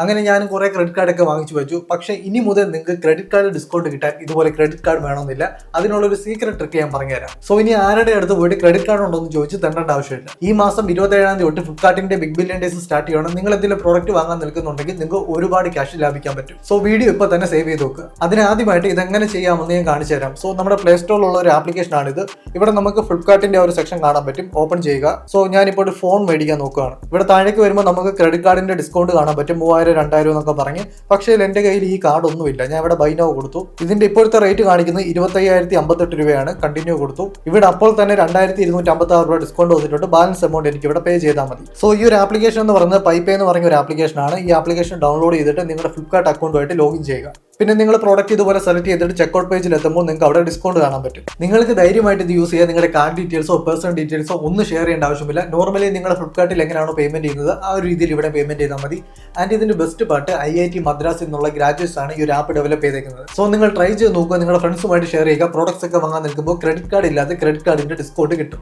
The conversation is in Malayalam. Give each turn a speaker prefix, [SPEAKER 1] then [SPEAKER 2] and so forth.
[SPEAKER 1] അങ്ങനെ ഞാൻ കുറെ ക്രെഡിറ്റ് കാർഡൊക്കെ വാങ്ങിച്ചു വെച്ചു. പക്ഷേ ഇനി മുതൽ നിങ്ങൾക്ക് ക്രെഡിറ്റ് കാർഡ് ഡിസ്കൗണ്ട് കിട്ടാൻ ഇതുപോലെ ക്രെഡിറ്റ് കാർഡ് വേണമെന്നില്ല. അതിനുള്ള ഒരു സീക്രട്ട് ട്രിക്ക് ഞാൻ പറഞ്ഞുതരാം. സോ ഇനി ആരുടെ അടുത്ത് പോയിട്ട് ക്രെഡിറ്റ് കാർഡ് ഉണ്ടോ എന്ന് ചോദിച്ച് തരേണ്ട ആവശ്യമില്ല. ഈ മാസം ഇരുപത്തേഴാം തീയതി തൊട്ട് ഫ്ലിപ്കാർട്ടിന്റെ ബിഗ് ബില്യൺ ഡേയ്സ് സ്റ്റാർട്ട് ചെയ്യണം നിങ്ങൾ എന്തെങ്കിലും പ്രോഡക്റ്റ് വാങ്ങാൻ നിൽക്കുന്നുണ്ടെങ്കിൽ നിങ്ങൾക്ക് ഒരുപാട് ക്യാഷ് ലാഭിക്കാൻ പറ്റും. സോ വീഡിയോ ഇപ്പോൾ തന്നെ സേവ് ചെയ്ത് നോക്കുക അതിനാദ്യമായിട്ട് ഇതെങ്ങനെ ചെയ്യാമെന്ന് ഞാൻ കാണിച്ചു തരാം. സോ നമ്മുടെ പ്ലേ സ്റ്റോറിലുള്ള ഒരു ആപ്ലിക്കേഷൻ ആണിത് ഇവിടെ നമുക്ക് ഫ്ലിപ്കാർട്ടിന്റെ ഒരു സെക്ഷൻ കാണാൻ പറ്റും. ഓപ്പൺ ചെയ്യുക. സോ ഞാനിപ്പോൾ ഒരു ഫോൺ മേടിക്കാൻ നോക്കുകയാണ്. ഇവിടെ താഴേക്ക് വരുമ്പോൾ നമുക്ക് ക്രെഡിറ്റ് കാർഡിന്റെ ഡിസ്കൗണ്ട് കാണാൻ പറ്റും. മൂവായിരം രണ്ടായിരം എന്നൊക്കെ പറഞ്ഞ് പക്ഷേ എന്റെ കയ്യിൽ ഈ കാർഡ് ഒന്നുമില്ല ഞാൻ ഇവിടെ ബൈനോ കൊടുത്തു. ഇതിന്റെ ഇപ്പോഴത്തെ റേറ്റ് കാണിക്കുന്നത് ഇരുപത്തയ്യായിരത്തി അമ്പത്തെട്ട് രൂപയാണ്. കണ്ടിന്യൂ കൊടുത്തു. ഇവിടെ അപ്പോൾ തന്നെ രണ്ടായിരത്തി ഇരുന്നൂറ്റി അമ്പത്തി ആറ് രൂപ ഡിസ്കൗണ്ട് വന്നിട്ടുണ്ട്. ബാലൻസ് എമൗണ്ട് എനിക്ക് ഇവിടെ പേ ചെയ്താൽ മതി. സോ ഈ ഒരു ആപ്ലിക്കേഷൻ എന്ന് പറയുന്നത് പൈപ്പേ എന്ന് പറഞ്ഞ ഒരു ആപ്ലിക്കേഷൻ ആണ്. ഈ ആപ്ലിക്കേഷൻ ഡൗൺലോഡ് ചെയ്തിട്ട് നിങ്ങളുടെ ഫ്ലിപ്കാർട്ട് അക്കൗണ്ടുമായിട്ട് ലോഗിൻ ചെയ്യുക. പിന്നെ നിങ്ങൾ പ്രോഡക്റ്റ് ഇതുപോലെ സെലക്ട് ചെയ്തിട്ട് ചെക്കൗട്ട് പേജിൽ എത്തുമ്പോൾ നിങ്ങൾക്ക് അവിടെ ഡിസ്കൗണ്ട് കാണാൻ പറ്റും. നിങ്ങൾക്ക് ധൈര്യമായിട്ട് ഇത് യൂസ് ചെയ്യാൻ നിങ്ങളുടെ കാർഡ് ഡീറ്റെയിൽസോ പേഴ്സണൽ ഡീറ്റെയിൽസോ ഒന്നും ഷെയർ ചെയ്യേണ്ട ആവശ്യമില്ല. നോർമലി നിങ്ങൾ ഫ്ലിപ്കാർട്ടിൽ എങ്ങനെയാണോ പേയ്മെന്റ് ചെയ്യുന്നത് ആ ഒരു രീതിയിൽ ഇവിടെ പേയ്മെന്റ് ചെയ്താൽ മതി. ആൻഡ് ഇതിന്റെ best part I I T Madras എന്നുള്ള ഗ്രാജുവേറ്റ്സ് ആണ് ഈ ഒരു ആപ്പ് ഡെവലപ്പ് ചെയ്തേക്കുന്നത്. സോ നിങ്ങൾ ട്രൈ ചെയ്ത് നോക്കുക നിങ്ങളുടെ ഫ്രണ്ട്സുമായിട്ട് ഷെയർ ചെയ്യുക. പ്രോഡക്ട്സ് ഒക്കെ വാങ്ങാൻ നിൽക്കുമ്പോൾ ക്രെഡിറ്റ് കാർഡ് ഇല്ലാതെ ക്രെഡിറ്റ് കാർഡിന്റെ ഡിസ്കൗണ്ട് കിട്ടും.